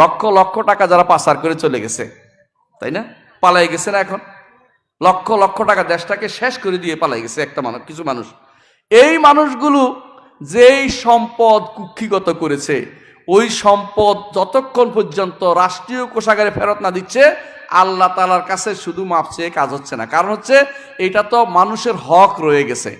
লক্ষ লক্ষ টাকা যারা পাচার করে চলে গেছে, তাই না? পালাই গেছে না এখন? লক্ষ লক্ষ টাকা দেশটাকে শেষ করে দিয়ে পালাই গেছে একটা মানুষ কিছু মানুষ। এই মানুষগুলো যেই সম্পদ কুক্ষিগত করেছে, ওই সম্পদ যতক্ষণ পর্যন্ত রাষ্ট্রীয় কোষাগারে ফেরত না দিচ্ছে, আল্লাহ তালার কাছে শুধু মাপ চেয়ে কাজ হচ্ছে না। কারণ হচ্ছে, এটা তো মানুষের হক রয়ে গেছে।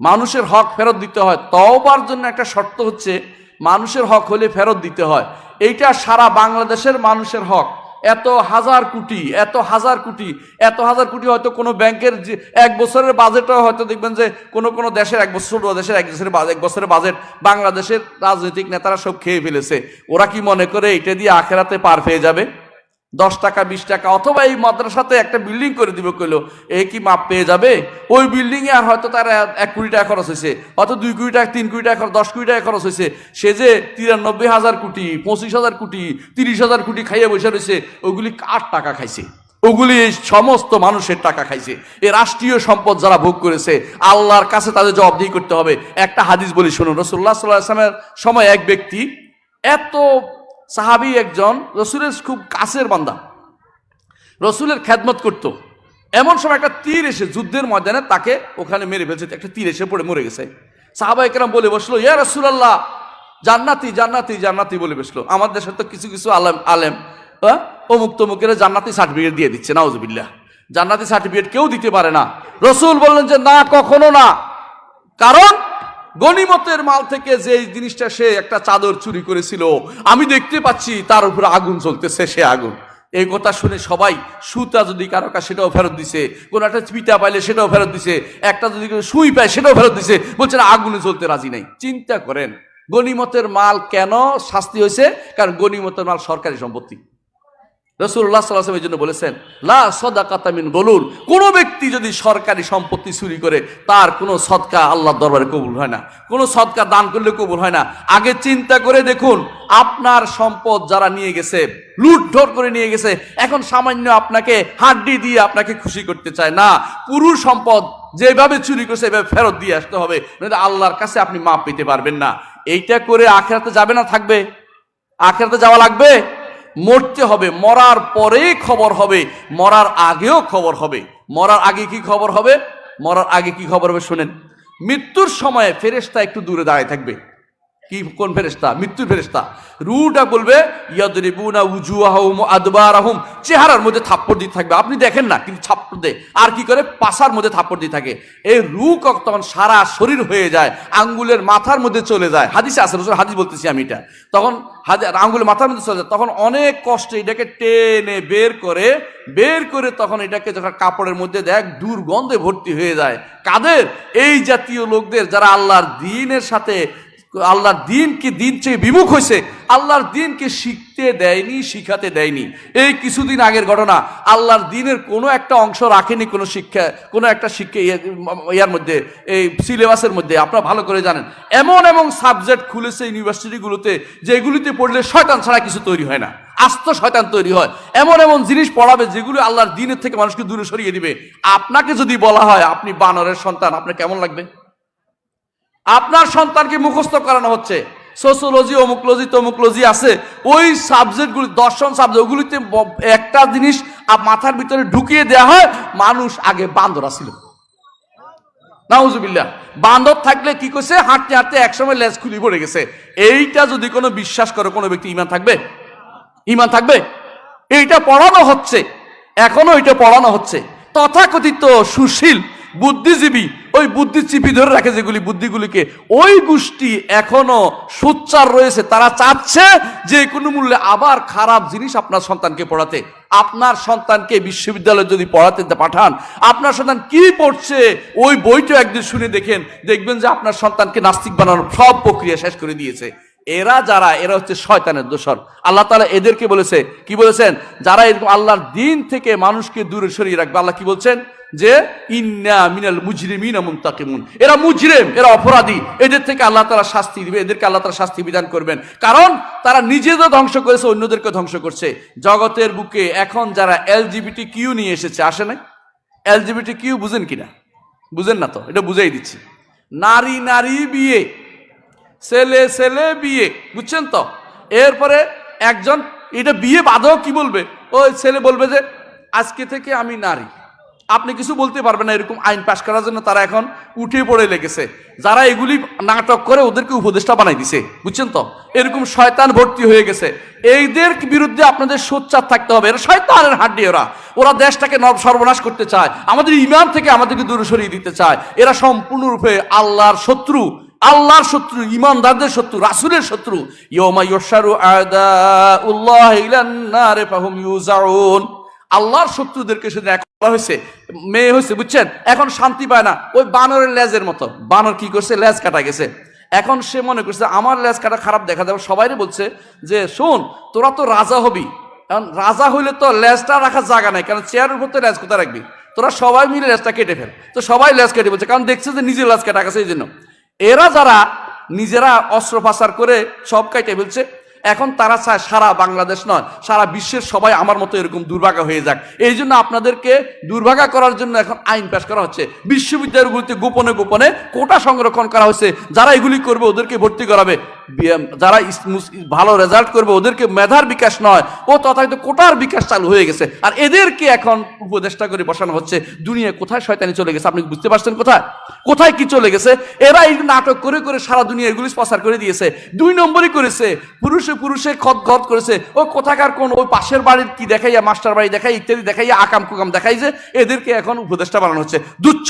মানুষের হক ফেরত দিতে হয়। তওবার জন্য একটা শর্ত হচ্ছে, মানুষের হক হলে ফেরত দিতে হয়। এইটা সারা বাংলাদেশের মানুষের হক। এত হাজার কোটি, এত হাজার কোটি, এত হাজার কোটি হয়তো কোনো ব্যাংকের যে এক বছরের বাজেটও হয়তো দেখবেন যে কোনো কোনো দেশের এক বছর দেশের এক বছরের বাজেট এক বছরের বাজেট বাংলাদেশের রাজনৈতিক নেতারা সব খেয়ে ফেলেছে। ওরা কি মনে করে এটা দিয়ে আখেরাতে পার পেয়ে যাবে? দশ টাকা, বিশ টাকা, অথবা এই মাদ্রাসাতে একটা বিল্ডিং করে দিবে, কইলো, এ কি মাপ পেয়ে যাবে? ওই বিল্ডিং এ আর হয়তো তার এক কোটি টাকা খরচ হয়েছে হয়তো দুই কোটি টাকা, তিন কোটি টাকা দশ কোটি টাকা খরচ হয়েছে সে যে তিরানব্বই হাজার কোটি, পঁচিশ হাজার কোটি, তিরিশ হাজার কোটি খাইয়ে বসে রয়েছে ওগুলি কার টাকা খাইছে? ওগুলি এই সমস্ত মানুষের টাকা খাইছে। এ রাষ্ট্রীয় সম্পদ যারা ভোগ করেছে, আল্লাহর কাছে তাদের জবাবদিহি করতে হবে। একটা হাদিস বলি শুনুন রসুল্লাহ সাল্লাহ আসলামের সময় এক ব্যক্তি এত সাহাবি একজন, রসুলের খুব কাছের বান্দা। রসুলের খেদমত করত। এমন সময় একটা তীর এসে যুদ্ধের ময়দানে তাকে ওখানে মেরে ফেলছে। একটা তীর এসে পড়ে, মরে গেছে। সাহাবা একরাম বলে বসল, ইয়া রসুলাল্লাহ, জান্নাতি জান্নাতি জান্নাতি বলে বসল। আমাদের দেশে তো কিছু কিছু আলেম আলেম হ্যাঁ? অমুক তমুকের জান্নাতি সার্টিফিকেট দিয়ে দিচ্ছে, নাউজবিল্লাহ। জান্নাতি সার্টিফিকেট কেউ দিতে পারে না। রসুল বললেন যে, না, কখনো না। কারণ গনিমতের মাল থেকে যে জিনিসটা সে একটা চাদর চুরি করেছিল, আমি দেখতে পাচ্ছি তার উপরে আগুন চলতেছে সে আগুন। এই কথা শুনে সবাই সুতা যদি কারও কাছে সেটাও ফেরত দিছে কোনো একটা পিতা পাইলে সেটাও ফেরত দিছে, একটা যদি সুই পায় সেটাও ফেরত দিছে, বলছে আগুনে জ্বলতে রাজি নাই। চিন্তা করেন গনিমতের মাল কেন শাস্তি হয়েছে? কারণ গনিমতের মাল সরকারি সম্পত্তি। রসুল্লাহ সাল্লাহ এই জন্য বলেছেন, লা সদা কাতামিন গলুল কোনো ব্যক্তি যদি সরকারি সম্পত্তি চুরি করে, তার কোনো সদকা আল্লাহর দরবারে কবুল হয় না। কোনো সদকা দান করলে কবুল হয় না। আগে চিন্তা করে দেখুন, আপনার সম্পদ যারা নিয়ে গেছে, লুটধর করে নিয়ে গেছে, এখন সামান্য আপনাকে হাড্ডি দিয়ে আপনাকে খুশি করতে চায় না। পুরো সম্পদ যেভাবে চুরি করছে এভাবে ফেরত দিয়ে আসতে হবে। নইলে আল্লাহর কাছে আপনি মাপ পেতে পারবেন না। এইটা করে আখেরাতে যাবে না থাকবে? আখেরাতে যাওয়া লাগবে? মরতে হবে, মরার পরেই খবর হবে, মরার আগেও খবর হবে। মরার আগে কি খবর হবে? মরার আগে কি খবর হবে শোনেন। মৃত্যুর সময়ে ফেরেস্তা একটু দূরে দাঁড়িয়ে থাকবে। কি, কোন ফেরেশতা? মৃত্যুর ফেরেশতা। রুটা বলবে, ইয়াদরিবুনা উজুয়াহুম আদবারাহুম। চেহারার মধ্যে থাপ্পড় দিতে থাকবে। আপনি দেখেন না, কিন্তু থাপ্পড় দেয় আর কি করে? পাশার মধ্যে থাপ্পড় দিয়ে থাকে। এই রু তখন সারা শরীর হয়ে যায়, আঙ্গুলের মাথার মধ্যে চলে যায়। হাদিসে আছে, রসুল হাদিস বলতেছি আমি এটা। তখন আঙ্গুলের মাথার মধ্যে চলে যায়। তখন অনেক কষ্টে এটাকে টেনে বের করে বের করে তখন এটাকে যখন কাপড়ের মধ্যে দেখ দুর্গন্ধে ভর্তি হয়ে যায়। কাদের? এই জাতীয় লোকদের যারা আল্লাহর দিনের সাথে আল্লাহর দিনকে দিন চেয়ে বিমুখ হয়েছে আল্লাহর দিনকে শিখতে দেয়নি, শিখাতে দেয়নি? এই কিছুদিন আগের ঘটনা, আল্লাহর দিনের কোনো একটা অংশ রাখেনি কোনো শিক্ষা, কোনো একটা শিক্ষা ইয়ে- ইয়ার মধ্যে, এই সিলেবাসের মধ্যে, আপনারা ভালো করে জানেন। এমন এমন সাবজেক্ট খুলেছে ইউনিভার্সিটিগুলোতে, যেগুলিতে পড়লে শয়তান ছাড়া কিছু তৈরি হয় না। আস্ত শয়তান তৈরি হয়। এমন এমন জিনিস পড়াবে যেগুলো আল্লাহর দিনের থেকে মানুষকে দূরে সরিয়ে দিবে। আপনাকে যদি বলা হয়, আপনি বানরের সন্তান, আপনার কেমন লাগবে? আপনার সন্তানকে মুখস্থ করানো হচ্ছে। সোশ্যোলজি অমুকলজি, তমুকলজি আছে। ওই সাবজেক্টগুলি দর্শন সাবজেক্ট, ওগুলিতে একটা জিনিস মাথার ভিতরে ঢুকিয়ে দেওয়া হয়, মানুষ আগে বান্দরা ছিল। নাউজুবিল্লাহ। বান্দর থাকলে কি করছে? হাঁটতে হাঁটতে একসময় লেজ খুলি পড়ে গেছে। এইটা যদি কোনো বিশ্বাস করে, কোনো ব্যক্তি, ইমান থাকবে? ইমান থাকবে? এইটা পড়ানো হচ্ছে। এখনও এটা পড়ানো হচ্ছে। তথাকথিত সুশীল, বুদ্ধিজীবী ওই বুদ্ধি চিপি ধরে রাখে যেগুলি বুদ্ধিগুলিকে। ওই গোষ্ঠী এখনও সোচ্চার রয়েছে। তারা চাচ্ছে যে কোনো মূল্যে আবার খারাপ জিনিস আপনার সন্তানকে পড়াতে। আপনার সন্তানকে বিশ্ববিদ্যালয়ে যদি পড়াতে পাঠান, আপনার সন্তান কি পড়ছে, ওই বইটা একদিন শুনে দেখেন, দেখবেন যে আপনার সন্তানকে নাস্তিক বানানোর সব প্রক্রিয়া শেষ করে দিয়েছে। এরা যারা, এরা হচ্ছে শয়তানের দোষর। আল্লাহ তালা এদেরকে বলেছে, কি বলেছেন? যারা এরকম আল্লাহর দিন থেকে মানুষকে দূরে সরিয়ে রাখবে, আল্লাহ কি বলছেন? যে ইন্না মিনাল মুজরিমিন মুনতাকিমুন। এরা মুজরিম, এরা অপরাধী। এদের থেকে আল্লাহ তারা শাস্তি দিবে, এদেরকে আল্লাহ তাআলা শাস্তি বিধান করবেন। কারণ তারা নিজেদের ধ্বংস করেছে, অন্যদেরকে ধ্বংস করছে। জগতের বুকে এখন যারা এলজিবিটি কিউ নিয়ে এসেছে, আসে নাই? এলজিবিটি কিউ বুঝেন কিনা? বুঝেন না তো, এটা বুঝাই দিচ্ছি। নারী নারী বিয়ে, ছেলে ছেলে বিয়ে, বুঝছেন তো? এরপরে একজন, এটা বিয়ে বাধাও কি বলবে? ওই ছেলে বলবে যে, আজকে থেকে আমি নারী। আপনি কিছু বলতে পারবেন না, এরকম আইন পাশ করার জন্য তারা এখন উঠে পড়ে লেগেছে। যারা এগুলি নাটক করে ওদেরকে উপদেষ্টা বানাই দিছে, বুঝছেন তো? এরকম শয়তান ভর্তি হয়ে গেছে। এইদের বিরুদ্ধে আপনাদের সোচ্চার থাকতে হবে। এরা শয়তানের হাড্ডি ওরা। ওরা দেশটাকে সর্বনাশ করতে চায়। আমাদের ইমান থেকে আমাদেরকে দূরে সরিয়ে দিতে চায়। এরা সম্পূর্ণরূপে আল্লাহর শত্রু। আল্লাহর শত্রু, ইমানদারদের শত্রু, রাসুলের শত্রু। ইয়মা ইয়শারু আদাউল্লাহ ইলান নারে ফাহুম ইউজাউন আল্লাহর শত্রুদেরকে শুধু এক করা হয়েছে। মেয়ে হয়েছে, বুঝছেন? এখন শান্তি পায় না। ওই বানরের লেজের মতো। বানর কি করছে? লেজ কাটা গেছে। এখন সে মনে করছে, আমার লেজ কাটা খারাপ দেখা যাবে। সবাইরে বলছে যে, শোন, তোরা তো রাজা হবি। কারণ রাজা হইলে তো লেজটা রাখার জায়গা নাই। কারণ চেয়ারের উপর তো লেজ কোথায় রাখবি? তোরা সবাই মিলে লেজটা কেটে ফেল। তো সবাই লেজ কেটে বলছে, কারণ দেখছে যে নিজের লেজ কাটা গেছে এই জন্য এরা যারা নিজেরা অস্ত্র পাচার করে সব কাইটে ফেলছে এখন তারা চায় সারা বাংলাদেশ নয়, সারা বিশ্বের সবাই আমার মতো এরকম দুর্ভাগা হয়ে যাক। এই জন্য আপনাদেরকে দুর্ভাগা করার জন্য এখন আইন পাশ করা হচ্ছে। বিশ্ববিদ্যালয়গুলিতে গোপনে গোপনে কোটা সংরক্ষণ করা হচ্ছে। যারা এগুলি করবে ওদেরকে ভর্তি করাবে। যারা ভালো রেজাল্ট করবে, ওদেরকে মেধার বিকাশ নয়, ও তথাকথিত কোটার বিকাশ চালু হয়ে গেছে। আর এদেরকে এখন উপদেষ্টা করে বসানো হচ্ছে, দুনিয়া কোথায় শয়তানি চলে গেছে? আপনি বুঝতে পারছেন কোথায়? কোথায় কি চলে গেছে? এরা এই নাটক করে করে সারা দুনিয়া এগুলি প্রচার করে দিয়েছে। দুই নম্বরই করেছে, পুরুষে পুরুষে খত খত করেছে। ও কোথাকার কোন ওই পাশের বাড়ির কি দেখাইয়া, মাস্টার বাড়ি দেখাই ইত্যাদি দেখাইয়া, আকাম কুকাম দেখাই যে এদেরকে এখন উপদেষ্টা বানানো হচ্ছে।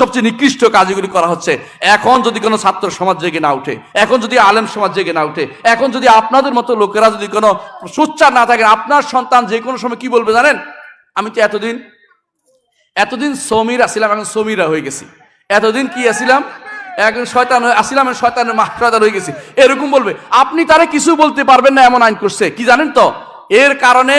সবচেয়ে নিকৃষ্ট কাজগুলি করা হচ্ছে। এখন যদি কোনো ছাত্র সমাজ জেগে না উঠে, এখন যদি আলেম সমাজ জেগে না উঠে। এখন যদি আপনাদের মতো লোকেরা যদি কোনো সোচ্চার না থাকে আপনার সন্তান যে কোনো সময় কি বলবে জানেন? আমি তো এতদিন এতদিন সমীর আসিলাম, এখন সমীরা হয়ে গেছি। এতদিন কি আসিলাম? একজন শয়তান আসিলাম শয়তানের মা শয়তান হয়ে গেছি। এরকম বলবে। আপনি তারে কিছু বলতে পারবেন না এমন আইন করছে। কি জানেন তো? এর কারণে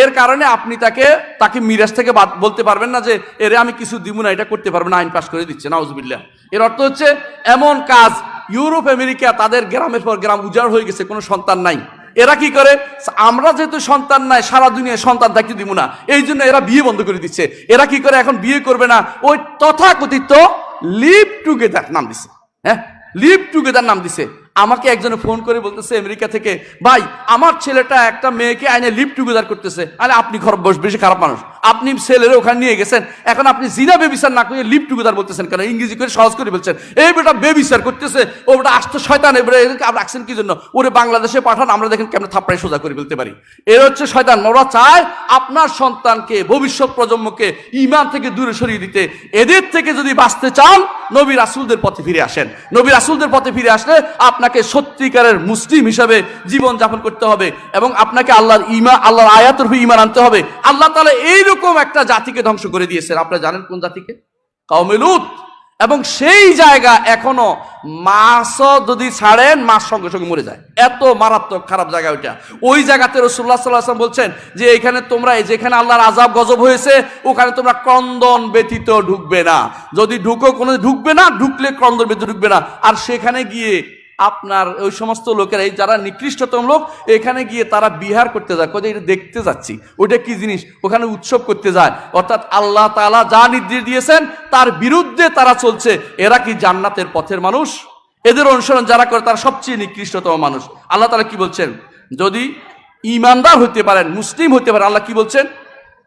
এর কারণে আপনি তাকে তাকে মিরাজ থেকে বলতে পারবেন না যে, এরে আমি কিছু দিব না, এটা করতে পারবেন না, আইন পাশ করে দিচ্ছে, নাউজবিল্লাহ। এর অর্থ হচ্ছে, এমন কাজ ইউরোপ, আমেরিকা তাদের গ্রামের পর গ্রাম উজাড় হয়ে গেছে, কোনো সন্তান নাই। এরা কি করে? আমরা যেহেতু সন্তান নাই, সারা দুনিয়ায় সন্তান থাকতে দিব না। এই জন্য এরা বিয়ে বন্ধ করে দিচ্ছে। এরা কি করে? এখন বিয়ে করবে না। ওই তথাকথিত লিভ টুগেদার নাম দিছে। হ্যাঁ? লিভ টুগেদার নাম দিছে। আমাকে একজনে ফোন করে বলতেছে আমেরিকা থেকে, ভাই, আমার ছেলেটা একটা মেয়েকে আইনে লিভ টুগেদার করতেছে। আরে আপনি খরব বস, বেশি খারাপ মানুষ। আপনি ছেলের ওখানে নিয়ে গেছেন, এখন আপনি জিনা বেবিচার না করে লিভ টুগেদার বলতেছেন কেন? ইংরেজি করে সহজ করে বলছেন। এই বেটা বেবিচার করতেছে, ও বেটা আসতে শয়তান, এবারে রাখছেন কি জন্য? ওরে বাংলাদেশে পাঠান, আমরা দেখেন কেমন থাপ্পাই সোজা করে ফেলতে পারি। এর হচ্ছে শয়তান, ওরা চায় আপনার সন্তানকে, ভবিষ্যৎ প্রজন্মকে ইমান থেকে দূরে সরিয়ে দিতে। এদের থেকে যদি বাঁচতে চান, নবী রাসুলদের পথে ফিরে আসেন। নবী রাসুলদের পথে ফিরে আসলে আপনাকে সত্যিকারের মুসলিম হিসাবে জীবন যাপন করতে হবে এবং আপনাকে আল্লাহর ইমা, আল্লাহর আয়াতের উপর ইমান আনতে হবে। আল্লাহ তাআলা এইরকম একটা জাতিকে ধ্বংস করে দিয়েছেন। আপনারা জানেন কোন জাতিকে? কাউমেলুত এবং সেই জায়গা এখনও মাছও যদি ছাড়েন মাছ সঙ্গে সঙ্গে মরে যায়। এত মারাত্মক খারাপ জায়গা ওইটা। ওই জায়গাতে রসুল্লাহ সাল্লাহ বলছেন যে, এখানে তোমরা যেখানে আল্লাহর আজাব গজব হয়েছে, ওখানে তোমরা ক্রন্দন ব্যতীত ঢুকবে না। যদি ঢুকো কোনো ঢুকবে না, ঢুকলে ক্রন্দন ব্যতীত ঢুকবে না। আর সেখানে গিয়ে আপনার ওই সমস্ত লোকেরা, এই যারা নিকৃষ্টতম লোক, এখানে গিয়ে তারা বিহার করতে যায়। কোথায় এটা দেখতে যাচ্ছি। ওটা কি জিনিস? ওখানে উৎসব করতে যায়। অর্থাৎ আল্লাহ তালা যা নির্দেশ দিয়েছেন, তার বিরুদ্ধে তারা চলছে। এরা কি জান্নাতের পথের মানুষ? এদের অনুসরণ যারা করে, তারা সবচেয়ে নিকৃষ্টতম মানুষ। আল্লাহ তালা কি বলছেন? যদি ইমানদার হতে পারেন, মুসলিম হতে পারেন, আল্লাহ কি বলছেন?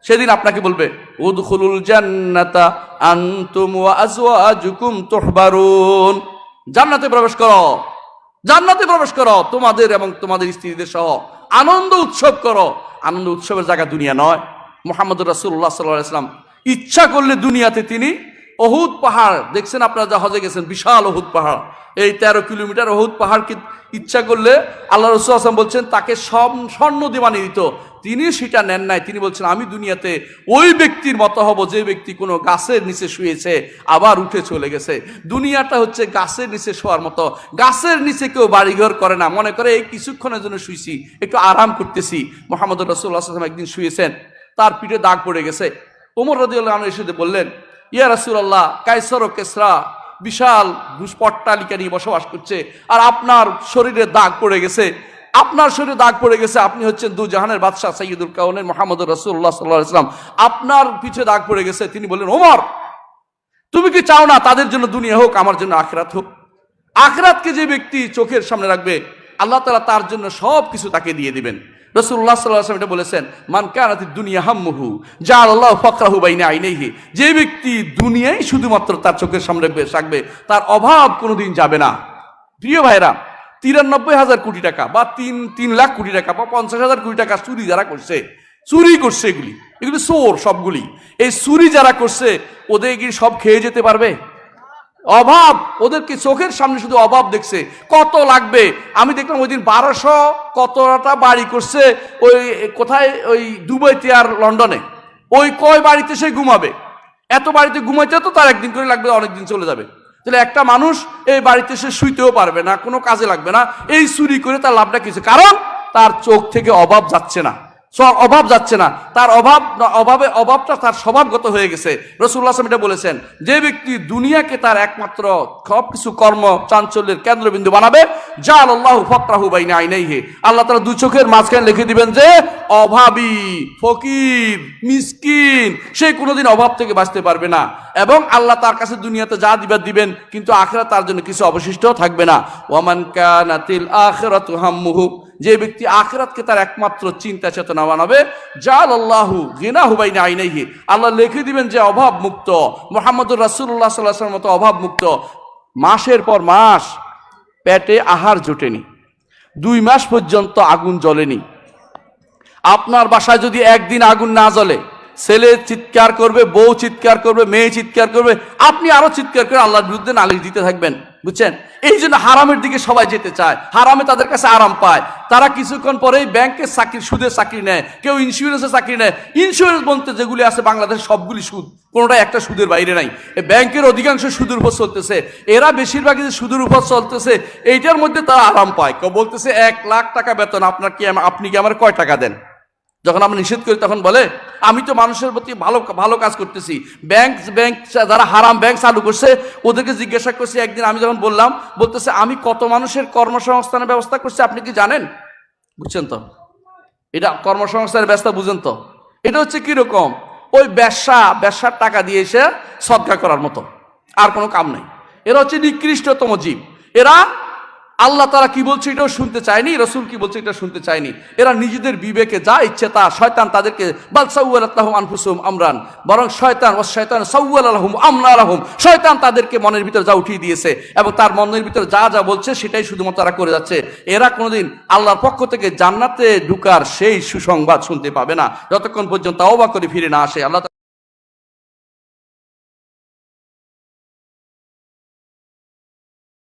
সেদিন আপনাকে বলবে জান্নাতা জান্নাতে প্রবেশ করো। জান্নাতে প্রবেশ করো, তোমাদের এবং তোমাদের স্ত্রীদের সহ। আনন্দ উৎসব করো। আনন্দ উৎসবের জায়গা দুনিয়া নয়। মোহাম্মদ রাসুল্লাহ সাল্লাহ ইসলাম ইচ্ছা করলে দুনিয়াতে তিনি অহুদ পাহাড়, দেখছেন আপনারা যা হজে গেছেন, বিশাল অহুদ পাহাড়। এই তেরো কিলোমিটার অহুদ পাহাড় কি ইচ্ছা করলে আল্লাহ রসুল আসলাম বলছেন, তাকে সব স্বর্ণ দিয়ে বানিয়ে দিত তিনি সেটা নেন নাই। তিনি বলছেন, আমি দুনিয়াতে ওই ব্যক্তির মতো হব যে ব্যক্তি কোনো গাছের নিচে শুয়েছে, আবার উঠে চলে গেছে। দুনিয়াটা হচ্ছে গাছের নিচে শোয়ার মতো। গাছের নিচে কেউ বাড়িঘর করে না। মনে করে, এই কিছুক্ষণের জন্য শুয়েছি একটু আরাম করতেছি। মোহাম্মদ রসুল্লাহ আসলাম একদিন শুয়েছেন। তার পিঠে দাগ পড়ে গেছে। ওমর রদিউল্লাহ এসে বললেন ইয়া রাসুল্লাহ কাইসর ও কেসরা বিশাল পট্টালিকা নিয়ে বসবাস করছে। আর আপনার শরীরে দাগ পড়ে গেছে। আপনার শরীরে দাগ পড়ে গেছে, আপনি হচ্ছেন দু জাহানের বাদশাহ সৈয়দুল কাউনের মোহাম্মদ রসুল্লাহ সাল্লাহ ইসলাম আপনার পিছে দাগ পড়ে গেছে, তিনি বললেন, ওমর, তুমি কি চাও না তাদের জন্য দুনিয়া হোক, আমার জন্য আখরাত হোক? আখরাতকে যে ব্যক্তি চোখের সামনে রাখবে, আল্লাহ তালা তার জন্য সব কিছু তাকে দিয়ে দিবেন। রসুল্লাহ সাল্লাহ এটা বলেছেন, মান কানাতি দুনিয়া হাম্মুহু যা আল্লাহ ফকরাহু বাইনে আইনেহি যে ব্যক্তি দুনিয়ায় শুধুমাত্র তার চোখের সামনে থাকবে তার অভাব কোনোদিন যাবে না। প্রিয় ভাইরা তিরানব্বই হাজার কোটি টাকা বা তিন তিন লাখ কোটি টাকা বা পঞ্চাশ হাজার কোটি টাকা চুরি যারা করছে, চুরি করছে এগুলি এগুলি চোর সবগুলি। এই চুরি যারা করছে, ওদের কি সব খেয়ে যেতে পারবে? অভাব, ওদেরকে চোখের সামনে শুধু অভাব দেখছে। কত লাগবে? আমি দেখলাম ওই দিন বারোশো কতটা বাড়ি করছে ওই, কোথায়? ওই দুবাইতে আর লন্ডনে। ওই কয় বাড়িতে সে ঘুমাবে? এত বাড়িতে ঘুমাইতে তো তার একদিন করে লাগবে, অনেকদিন চলে যাবে। তাহলে একটা মানুষ এই বাড়িতে সে শুইতেও পারবে না, কোনো কাজে লাগবে না। এই চুরি করে তার লাভটা কিছু কারণ তার চোখ থেকে অভাব যাচ্ছে না। অভাব যাচ্ছে না। তার অভাব, অভাবে, অভাবটা তার স্বভাবগত হয়ে গেছে। রসুল্লাহ আসলাম এটা বলেছেন যে ব্যক্তি দুনিয়াকে তার একমাত্র সব কিছু কর্ম, চাঞ্চল্যের কেন্দ্রবিন্দু বানাবে যা আল্লাহ ফকরাহু বাইনা আইনাইহে। আল্লাহ তারা দু চোখের মাঝখানে লিখে দিবেন যে, অভাবী, ফকির, মিসকিন, সে কোনোদিন অভাব থেকে বাঁচতে পারবে না। এবং আল্লাহ তার কাছে দুনিয়াতে যা দিবার দিবেন, কিন্তু আখেরা তার জন্য কিছু অবশিষ্ট থাকবে না। ওয়ামান কানাতিল আখিরাতু হাম্মুহু যে ব্যক্তি আখেরাতকে তার একমাত্র চিন্তা চেতনা বানাবে জাল আল্লাহু গিনা হুবাইনা আইনাইহি। আল্লাহ লিখে দিবেন যে অভাব মুক্ত মোহাম্মদুর রাসুল্লাহ সাল্লাহ মতো অভাব মুক্ত মাসের পর মাস পেটে আহার জোটেনি। দুই মাস পর্যন্ত আগুন জ্বলেনি। আপনার বাসায় যদি একদিন আগুন না জ্বলে ছেলে চিৎকার করবে, বউ চিৎকার করবে, মেয়ে চিৎকার করবে, আপনি আরও চিৎকার করে আল্লাহর বিরুদ্ধে নালিশ দিতে থাকবেন, বুঝছেন? এই জন্য হারামের দিকে সবাই যেতে চায়। হারামে তাদের কাছে আরাম পায়। তারা কিছুক্ষণ পরেই ব্যাংকের চাকরি সুদের চাকরি নেয়, কেউ ইন্স্যুরেন্সের চাকরি নেয়। ইন্স্যুরেন্স বলতে যেগুলি আছে, বাংলাদেশ সবগুলি সুদ কোনোটা একটা সুদের বাইরে নাই। ব্যাংকের অধিকাংশ সুদের উপর চলতেছে। এরা বেশিরভাগই যে সুদের উপর চলতেছে, এইটার মধ্যে তারা আরাম পায়। কেউ বলতেছে, এক লাখ টাকা বেতন, আপনার কি, আপনি কি আমার কয় টাকা দেন? যখন আমরা নিষেধ করি, তখন বলে, আমি তো মানুষের প্রতি ভালো ভালো কাজ করতেছি। ব্যাংক ব্যাংক যারা হারাম ব্যাংক চালু করছে, ওদেরকে জিজ্ঞাসা করছি, একদিন আমি যখন বললাম, বলতেছে, আমি কত মানুষের কর্মসংস্থানের ব্যবস্থা করছি, আপনি কি জানেন? বুঝছেন তো? এটা কর্মসংস্থানের ব্যবস্থা, বুঝেন তো? এটা হচ্ছে কীরকম? ওই ব্যবসা, ব্যবসার টাকা দিয়ে এসে সদকা করার মতো। আর কোনো কাম নেই। এরা হচ্ছে নিকৃষ্টতম জীব। এরা আল্লাহ তারা কি বলছে এটাও শুনতে চায়নি, রসুল কি বলছে এটা শুনতে চায়নি। এরা নিজেদের বিবেকে যা ইচ্ছে তা শয়তান তাদেরকে আমরান, বরং শয়তান ও শয়তান সাউয়াল আলহম আমরা আলহম শয়তান তাদেরকে মনের ভিতর যা উঠিয়ে দিয়েছে এবং তার মনের ভিতরে যা যা বলছে সেটাই শুধুমাত্র তারা করে যাচ্ছে। এরা কোনোদিন আল্লাহর পক্ষ থেকে জান্নাতে ঢুকার সেই সুসংবাদ শুনতে পাবে না, যতক্ষণ পর্যন্ত অবাক করে ফিরে না আসে। আল্লাহ